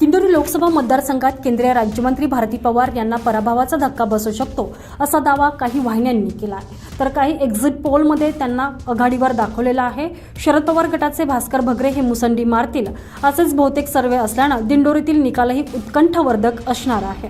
दिंडोरी लोकसभा मतदारसंघात केंद्रीय राज्यमंत्री भारती पवार यांना पराभवाचा धक्का बसू शकतो असा दावा काही वाहिन्यांनी केला आहे. तर काही एक्झिट पोलमध्ये त्यांना आघाडीवर दाखवलेला आहे. शरद पवार गटाचे भास्कर भगरे हे मुसंडी मारतील. असेच बहुतेक सर्वे असल्यानं दिंडोरीतील निकालही उत्कंठवर्धक असणार आहे.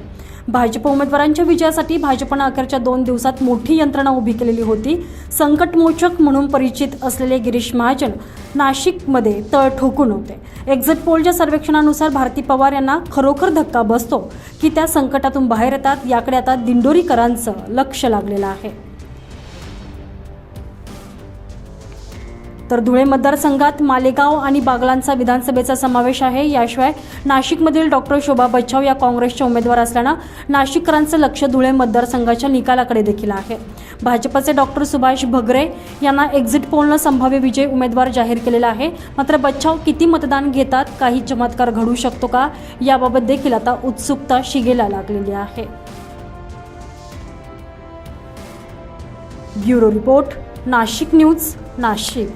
भाजप उमेदवारांच्या विजयासाठी भाजपनं अखेरच्या दोन दिवसात मोठी यंत्रणा उभी केलेली होती. संकटमोचक म्हणून परिचित असलेले गिरीश महाजन नाशिकमध्ये तळ ठोकून होते. एक्झिट पोलच्या सर्वेक्षणानुसार भारती पवार यांना खरोखर धक्का बसतो की त्या संकटातून बाहेर येतात याकडे आता दिंडोरीकरांचं लक्ष लागलेलं आहे. तर धुळे मतदारसंघात मालेगाव आणि बागलांचा विधानसभेचा समावेश आहे. याशिवाय नाशिकमधील डॉक्टर शोभा बच्छाव या काँग्रेसच्या उमेदवार असल्यानं नाशिककरांचं लक्ष धुळे मतदारसंघाच्या निकालाकडे देखील आहे. भाजपचे डॉक्टर सुभाष भगरे यांना एक्झिट पोलनं संभाव्य विजय उमेदवार जाहीर केलेला आहे. मात्र बच्छाव किती मतदान घेतात काही चमत्कार घडू शकतो का? याबाबत देखील आता उत्सुकता शिगेला लागलेली आहे. Bureau report Nashik news Nashik.